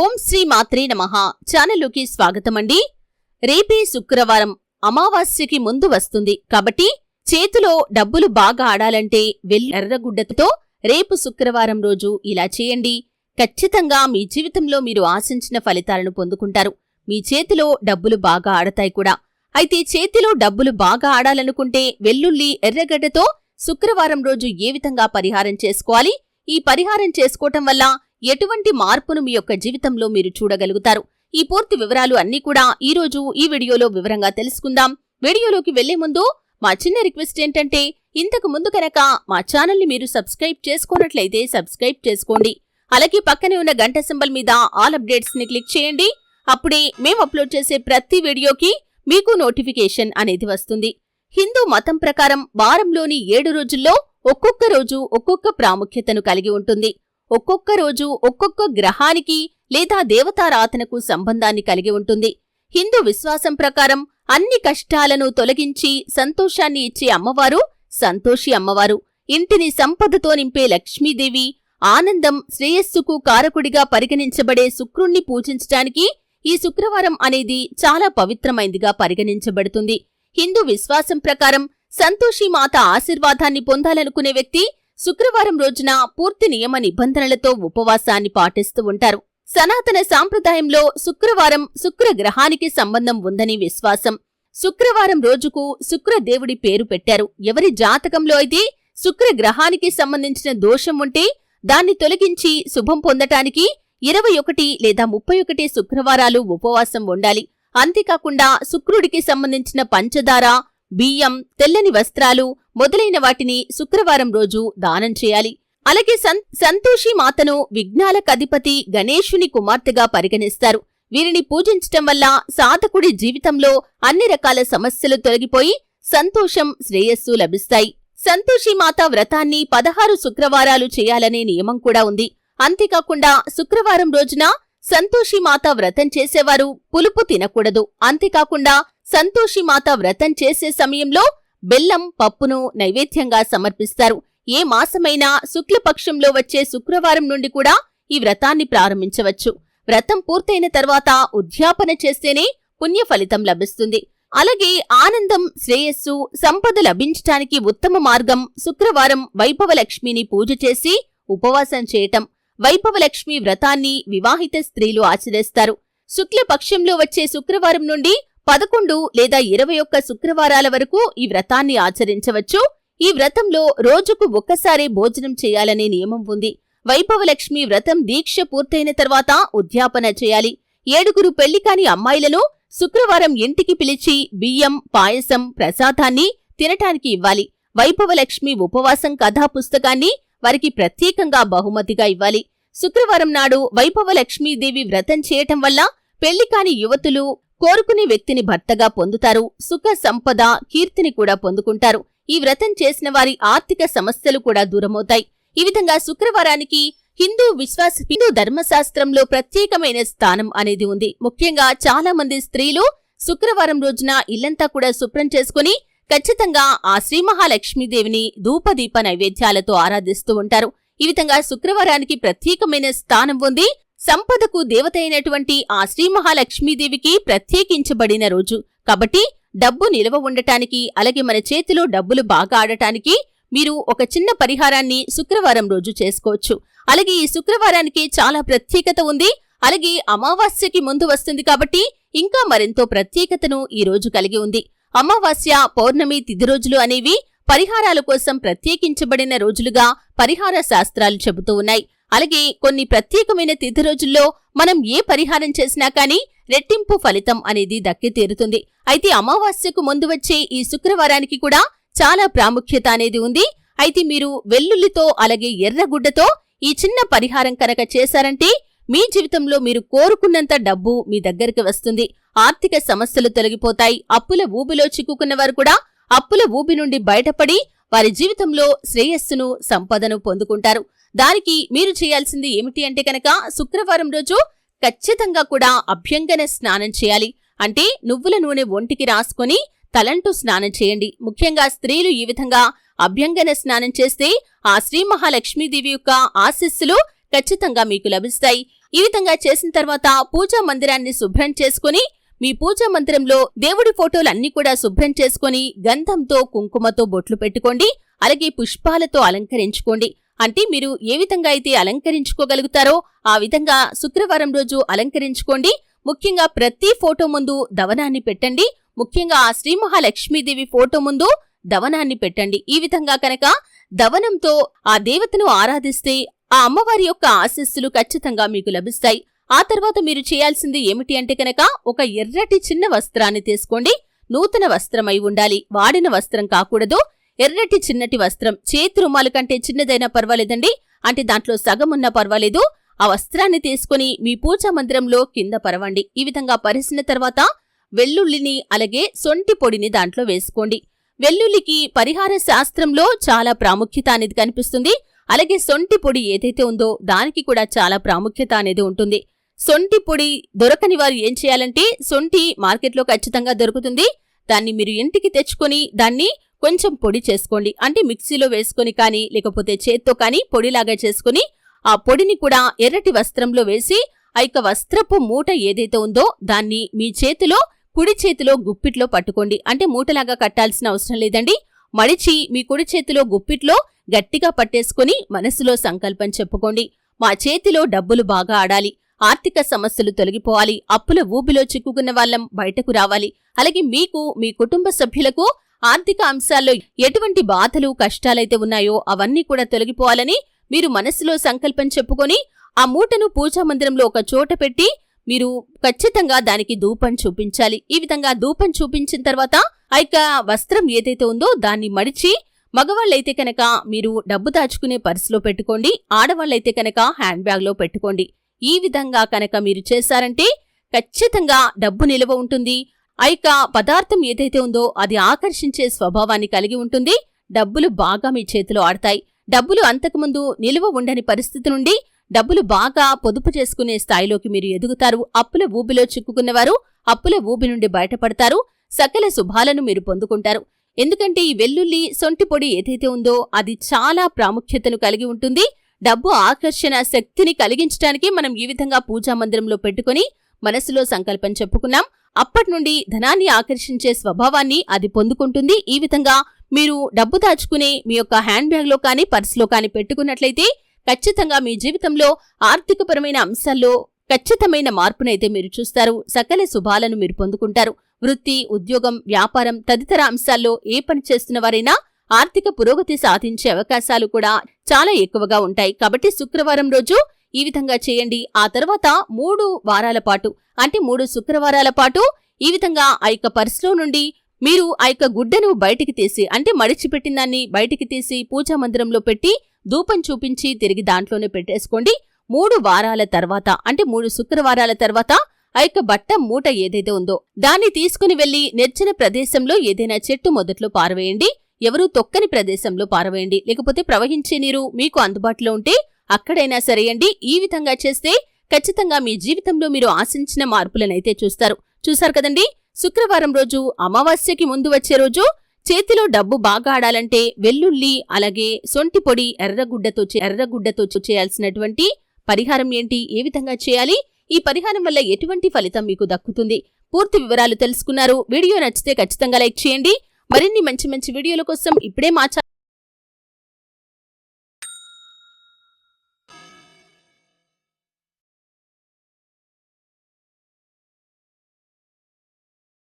ఓం శ్రీ మాత్రే నమ. ఛానల్లోకి స్వాగతమండి. రేపే శుక్రవారం అమావాస్యకి ముందు వస్తుంది. కాబట్టి చేతిలో డబ్బులు బాగా ఆడాలంటే వెల్లు ఎర్రగుడ్డతో రేపు శుక్రవారం రోజు ఇలా చేయండి. ఖచ్చితంగా మీ జీవితంలో మీరు ఆశించిన ఫలితాలను పొందుకుంటారు. మీ చేతిలో డబ్బులు బాగా ఆడతాయి కూడా. అయితే చేతిలో డబ్బులు బాగా ఆడాలనుకుంటే వెల్లుల్లి ఎర్రగడ్డతో శుక్రవారం రోజు ఏ విధంగా పరిహారం చేసుకోవాలి? ఈ పరిహారం చేసుకోవటం వల్ల ఎటువంటి మార్పును మీ యొక్క జీవితంలో మీరు చూడగలుగుతారు? ఈ పూర్తి వివరాలు అన్నీ కూడా ఈ రోజు ఈ వీడియోలో వివరంగా తెలుసుకుందాం. వీడియోలోకి వెళ్ళే ముందు మా చిన్న రిక్వెస్ట్ ఏంటంటే ఇంతకు ముందు కనుక మా ఛానల్ని మీరు సబ్స్క్రైబ్ చేసుకున్నట్లయితే సబ్స్క్రైబ్ చేసుకోండి. అలాగే పక్కనే ఉన్న గంట సింబల్ మీద ఆల్ అప్డేట్స్ని క్లిక్ చేయండి. అప్పుడే మేము అప్లోడ్ చేసే ప్రతి వీడియోకి మీకు నోటిఫికేషన్ అనేది వస్తుంది. హిందూ మతం ప్రకారం వారంలోని ఏడు రోజుల్లో ఒక్కొక్క రోజు ఒక్కొక్క ప్రాముఖ్యతను కలిగి ఉంటుంది. ఒక్కొక్క రోజు ఒక్కొక్క గ్రహానికి లేదా దేవతారాధనకు సంబంధాన్ని కలిగి ఉంటుంది. హిందూ విశ్వాసం ప్రకారం అన్ని కష్టాలను తొలగించి సంతోషాన్ని ఇచ్చే అమ్మవారు సంతోషి అమ్మవారు. ఇంటిని సంపదతో నింపే లక్ష్మీదేవి ఆనందం శ్రేయస్సుకు కారకుడిగా పరిగణించబడే శుక్రుణ్ణి పూజించటానికి ఈ శుక్రవారం అనేది చాలా పవిత్రమైందిగా పరిగణించబడుతుంది. హిందూ విశ్వాసం ప్రకారం సంతోషి మాత ఆశీర్వాదాన్ని పొందాలనుకునే వ్యక్తి శుక్రవారం రోజున పూర్తి నియమ నిబంధనలతో ఉపవాసాన్ని పాటిస్తూ ఉంటారు. సనాతన సాంప్రదాయంలో శుక్రవారం శుక్రగ్రహానికి సంబంధం ఉందని విశ్వాసం. శుక్రవారం రోజుకు శుక్రదేవుడి పేరు పెట్టారు. ఎవరి జాతకంలో అయితే శుక్రగ్రహానికి సంబంధించిన దోషం ఉంటే దాన్ని తొలగించి శుభం పొందటానికి ఇరవై ఒకటి లేదా ముప్పై ఒకటి శుక్రవారాలు ఉపవాసం ఉండాలి. అంతేకాకుండా శుక్రుడికి సంబంధించిన పంచదార బియ్యం తెల్లని వస్త్రాలు మొదలైన వాటిని శుక్రవారం రోజు దానం చేయాలి. అలాగే సంతోషి మాతను విఘ్నాలకధిపతి గణేశుని కుమార్తెగా పరిగణిస్తారు. వీరిని పూజించటం వల్ల సాధకుడి జీవితంలో అన్ని రకాల సమస్యలు తొలగిపోయి సంతోషం శ్రేయస్సు లభిస్తాయి. సంతోషిమాత వ్రతాన్ని పదహారు శుక్రవారాలు చేయాలనే నియమం కూడా ఉంది. అంతేకాకుండా శుక్రవారం రోజున సంతోషిమాత వ్రతం చేసేవారు. పులుపు తినకూడదు. అంతేకాకుండా సంతోషి మాత వ్రతం చేసే సమయంలో బెల్లం పప్పును నైవేద్యంగా సమర్పిస్తారు. ఏ మాసమైనా శుక్లపక్షంలో వచ్చే శుక్రవారం నుండి కూడా ఈ వ్రతాన్ని ప్రారంభించవచ్చు. వ్రతం పూర్తయిన తర్వాత ఉద్యాపన చేస్తేనే పుణ్య ఫలితం లభిస్తుంది. అలాగే ఆనందం శ్రేయస్సు సంపద లభించటానికి ఉత్తమ మార్గం శుక్రవారం వైభవలక్ష్మిని పూజ చేసి ఉపవాసం చేయటం. వైభవలక్ష్మి వ్రతాన్ని వివాహిత స్త్రీలు ఆచరిస్తారు. శుక్లపక్షంలో వచ్చే శుక్రవారం నుండి పదకొండు లేదా ఇరవై ఒక్క శుక్రవారాల వరకు ఈ వ్రతాన్ని ఆచరించవచ్చు. ఈ వ్రతంలో రోజుకు ఒక్కసారే భోజనం చేయాలనే నియమం ఉంది. వైభవలక్ష్మి వ్రతం దీక్ష పూర్తయిన తర్వాత ఉద్యాపన చేయాలి. ఏడుగురు పెళ్ళి కాని అమ్మాయిలను శుక్రవారం ఇంటికి పిలిచి బియ్యం పాయసం ప్రసాదాన్ని తినటానికి ఇవ్వాలి. వైభవలక్ష్మి ఉపవాసం కథా పుస్తకాన్ని వారికి ప్రత్యేకంగా బహుమతిగా ఇవ్వాలి. శుక్రవారం నాడు వైభవలక్ష్మీదేవి వ్రతం చేయటం వల్ల పెళ్ళి కాని యువతులు కోరుకునే వ్యక్తిని భర్తగా పొందుతారు. సుఖ సంపద కీర్తిని కూడా పొందుకుంటారు. ఈ వ్రతం చేసిన వారి ఆర్థిక సమస్యలు కూడా దూరమవుతాయి. ఈ విధంగా శుక్రవారానికి హిందూ విశ్వాస హిందూ ధర్మశాస్త్రంలో ప్రత్యేకమైన స్థానం అనేది ఉంది. ముఖ్యంగా చాలా మంది స్త్రీలు శుక్రవారం రోజున ఇల్లంతా కూడా శుభ్రం చేసుకుని ఖచ్చితంగా ఆ శ్రీ మహాలక్ష్మీదేవిని ధూపదీప నైవేద్యాలతో ఆరాధిస్తూ ఉంటారు. ఈ విధంగా శుక్రవారానికి ప్రత్యేకమైన స్థానం ఉంది సంపదకు దేవత అయినటువంటి ఆ శ్రీ మహాలక్ష్మీదేవికి ప్రత్యేకించబడిన రోజు. కాబట్టి డబ్బు నిలవ ఉండటానికి అలాగే మన చేతిలో డబ్బులు బాగా ఆడటానికి మీరు ఒక చిన్న పరిహారాన్ని శుక్రవారం రోజు చేసుకోవచ్చు. అలాగే ఈ శుక్రవారానికి చాలా ప్రత్యేకత ఉంది. అలాగే అమావాస్యకి ముందు వస్తుంది కాబట్టి ఇంకా మరెంతో ప్రత్యేకతను ఈ రోజు కలిగి ఉంది. అమావాస్య పౌర్ణమి తిథి రోజులు అనేవి పరిహారాల కోసం ప్రత్యేకించబడిన రోజులుగా పరిహార శాస్త్రాలు చెబుతూ ఉన్నాయి. అలాగే కొన్ని ప్రత్యేకమైన తిథి రోజుల్లో మనం ఏ పరిహారం చేసినా కానీ రెట్టింపు ఫలితం అనేది దక్కి తీరుతుంది. అయితే అమావాస్యకు ముందు వచ్చే ఈ శుక్రవారానికి కూడా చాలా ప్రాముఖ్యత అనేది ఉంది. అయితే మీరు వెల్లుల్లితో అలాగే ఎర్రగుడ్డతో ఈ చిన్న పరిహారం కనుక చేశారంటే మీ జీవితంలో మీరు కోరుకున్నంత డబ్బు మీ దగ్గరికి వస్తుంది. ఆర్థిక సమస్యలు తొలగిపోతాయి. అప్పుల ఊబిలో చిక్కుకున్న వారు కూడా అప్పుల ఊబి నుండి బయటపడి వారి జీవితంలో శ్రేయస్సును సంపదను పొందుకుంటారు. దానికి మీరు చేయాల్సింది ఏమిటి అంటే కనుక శుక్రవారం రోజు ఖచ్చితంగా కూడా అభ్యంగన స్నానం చేయాలి. అంటే నువ్వుల నూనె ఒంటికి రాసుకొని తలంటూ స్నానం చేయండి. ముఖ్యంగా స్త్రీలు ఈ విధంగా అభ్యంగన స్నానం చేస్తే ఆ శ్రీ మహాలక్ష్మీదేవి యొక్క ఆశీస్సులు ఖచ్చితంగా మీకు లభిస్తాయి. ఈ విధంగా చేసిన తర్వాత పూజా మందిరాన్ని శుభ్రం చేసుకుని మీ పూజా మందిరంలో దేవుడి ఫోటోలన్నీ కూడా శుభ్రం చేసుకుని గంధంతో కుంకుమతో బొట్లు పెట్టుకోండి అలాగే పుష్పాలతో అలంకరించుకోండి. అంటే మీరు ఏ విధంగా అయితే అలంకరించుకోగలుగుతారో ఆ విధంగా శుక్రవారం రోజు అలంకరించుకోండి. ముఖ్యంగా ప్రతి ఫోటో ముందు దవనాన్ని పెట్టండి. ముఖ్యంగా ఆ శ్రీ మహాలక్ష్మీదేవి ఫోటో ముందు దవనాన్ని పెట్టండి. ఈ విధంగా కనుక దవనంతో ఆ దేవతను ఆరాధిస్తే ఆ అమ్మవారి యొక్క ఆశస్సులు ఖచ్చితంగా మీకు లభిస్తాయి. ఆ తర్వాత మీరు చేయాల్సింది ఏమిటి అంటే కనుక ఒక ఎర్రటి చిన్న వస్త్రాన్ని తీసుకోండి. నూతన వస్త్రమై ఉండాలి. వాడిన వస్త్రం కాకూడదు. ఎర్రటి చిన్నటి వస్త్రం. చేతి రుమాలు కంటే చిన్నదైనా పర్వాలేదండి. అంటే దాంట్లో సగం ఉన్నా పర్వాలేదు. ఆ వస్త్రాన్ని తీసుకుని మీ పూజా మందిరంలో కింద పరవండి. ఈ విధంగా పరిసిన తర్వాత వెల్లుల్లిని అలాగే సొంటి పొడిని దాంట్లో వేసుకోండి. వెల్లుల్లికి పరిహార శాస్త్రంలో చాలా ప్రాముఖ్యత అనేది కనిపిస్తుంది. అలాగే సొంటి పొడి ఏదైతే ఉందో దానికి కూడా చాలా ప్రాముఖ్యత అనేది ఉంటుంది. సొంటి పొడి దొరకని వారు ఏం చేయాలంటే సొంటి మార్కెట్లో ఖచ్చితంగా దొరుకుతుంది. దాన్ని మీరు ఇంటికి తెచ్చుకొని దాన్ని కొంచెం పొడి చేసుకోండి. అంటే మిక్సీలో వేసుకొని కానీ లేకపోతే చేత్తో కానీ పొడిలాగా చేసుకుని ఆ పొడిని కూడా ఎర్రటి వస్త్రంలో వేసి ఆ యొక్క వస్త్రపు మూట ఏదైతే ఉందో దాన్ని మీ చేతిలో కుడి చేతిలో గుప్పిట్లో పట్టుకోండి. అంటే మూటలాగా కట్టాల్సిన అవసరం లేదండి. మడిచి మీ కుడి చేతిలో గుప్పిట్లో గట్టిగా పట్టేసుకుని మనసులో సంకల్పం చెప్పుకోండి. మా చేతిలో డబ్బులు బాగా ఆడాలి. ఆర్థిక సమస్యలు తొలగిపోవాలి. అప్పుల ఊబిలో చిక్కుకున్న వాళ్ళం బయటకు రావాలి. అలాగే మీకు మీ కుటుంబ సభ్యులకు ఆర్థిక అంశాల్లో ఎటువంటి బాధలు కష్టాలైతే ఉన్నాయో అవన్నీ కూడా తొలగిపోవాలని మీరు మనసులో సంకల్పం చెప్పుకొని ఆ మూటను పూజా మందిరంలో ఒక చోట పెట్టి మీరు ఖచ్చితంగా దానికి ధూపం చూపించాలి. ఈ విధంగా ధూపం చూపించిన తర్వాత ఆ యొక్క వస్త్రం ఏదైతే ఉందో దాన్ని మడిచి మగవాళ్ళైతే కనుక మీరు డబ్బు దాచుకునే పర్సులో పెట్టుకోండి ఆడవాళ్ళైతే కనుక హ్యాండ్ బ్యాగ్లో పెట్టుకోండి. ఈ విధంగా కనుక మీరు చేశారంటే ఖచ్చితంగా డబ్బు నిల్వ ఉంటుంది. అయిక పదార్థం ఏదైతే ఉందో అది ఆకర్షించే స్వభావాన్ని కలిగి ఉంటుంది. డబ్బులు బాగా మీ చేతిలో ఆడతాయి. డబ్బులు అంతకుముందు నిలువ ఉండని పరిస్థితి నుండి డబ్బులు బాగా పొదుపు చేసుకునే స్థాయిలోకి మీరు ఎదుగుతారు. అప్పుల ఊబిలో చిక్కుకున్నవారు అప్పుల ఊబి నుండి బయటపడతారు. సకల శుభాలను మీరు పొందుకుంటారు. ఎందుకంటే ఈ వెల్లుల్లి సొంటి పొడి ఏదైతే ఉందో అది చాలా ప్రాముఖ్యతను కలిగి ఉంటుంది. డబ్బు ఆకర్షణ శక్తిని కలిగించడానికి మనం ఈ విధంగా పూజా మందిరంలో పెట్టుకుని మనసులో సంకల్పం చెప్పుకున్నాం. అప్పటి నుండి ధనాన్ని ఆకర్షించే స్వభావాన్ని అది పొందుకుంటుంది. ఈ విధంగా మీరు డబ్బు దాచుకునే మీ యొక్క హ్యాండ్ బ్యాగ్లో కానీ పర్సులో కానీ పెట్టుకున్నట్లయితే ఖచ్చితంగా మీ జీవితంలో ఆర్థికపరమైన అంశాల్లో ఖచ్చితమైన మార్పునైతే మీరు చూస్తారు. సకల శుభాలను మీరు పొందుకుంటారు. వృత్తి ఉద్యోగం వ్యాపారం తదితర అంశాల్లో ఏ పని చేస్తున్న వారైనా ఆర్థిక పురోగతి సాధించే అవకాశాలు కూడా చాలా ఎక్కువగా ఉంటాయి. కాబట్టి శుక్రవారం రోజు ఈ విధంగా చేయండి. ఆ తర్వాత మూడు వారాల పాటు అంటే మూడు శుక్రవారాల పాటు ఈ విధంగా ఆ యొక్క పర్సులో నుండి మీరు ఆ యొక్క గుడ్డను బయటికి తీసి అంటే మడిచిపెట్టిన దాన్ని బయటికి తీసి పూజా మందిరంలో పెట్టి ధూపం చూపించి తిరిగి దాంట్లోనే పెట్టేసుకోండి. మూడు వారాల తర్వాత అంటే మూడు శుక్రవారాల తర్వాత ఆ యొక్క బట్ట మూట ఏదైతే ఉందో దాన్ని తీసుకుని వెళ్ళి నిర్జన ప్రదేశంలో ఏదైనా చెట్టు మొదట్లో పారవేయండి. ఎవరూ తొక్కని ప్రదేశంలో పారవేయండి. లేకపోతే ప్రవహించే నీరు మీకు అందుబాటులో ఉంటే అక్కడైనా సరేయండి. ఈ విధంగా చేస్తే ఖచ్చితంగా మీ జీవితంలో మీరు ఆశించిన మార్పులనైతే చూస్తారు. చూశారు కదండి? శుక్రవారం రోజు అమావాస్యకి ముందు వచ్చే రోజు చేతిలో డబ్బు బాగా ఆడాలంటే వెల్లుల్లి అలాగే సొంటి పొడి ఎర్రగుడ్డతో ఎర్రగుడ్డతో చేయాల్సినటువంటి పరిహారం ఏంటి? ఏ విధంగా చేయాలి? ఈ పరిహారం వల్ల ఎటువంటి ఫలితం మీకు దక్కుతుంది? పూర్తి వివరాలు తెలుసుకున్నారు. వీడియో నచ్చితే ఖచ్చితంగా లైక్ చేయండి. మరిన్ని మంచి మంచి వీడియోల కోసం ఇప్పుడే మా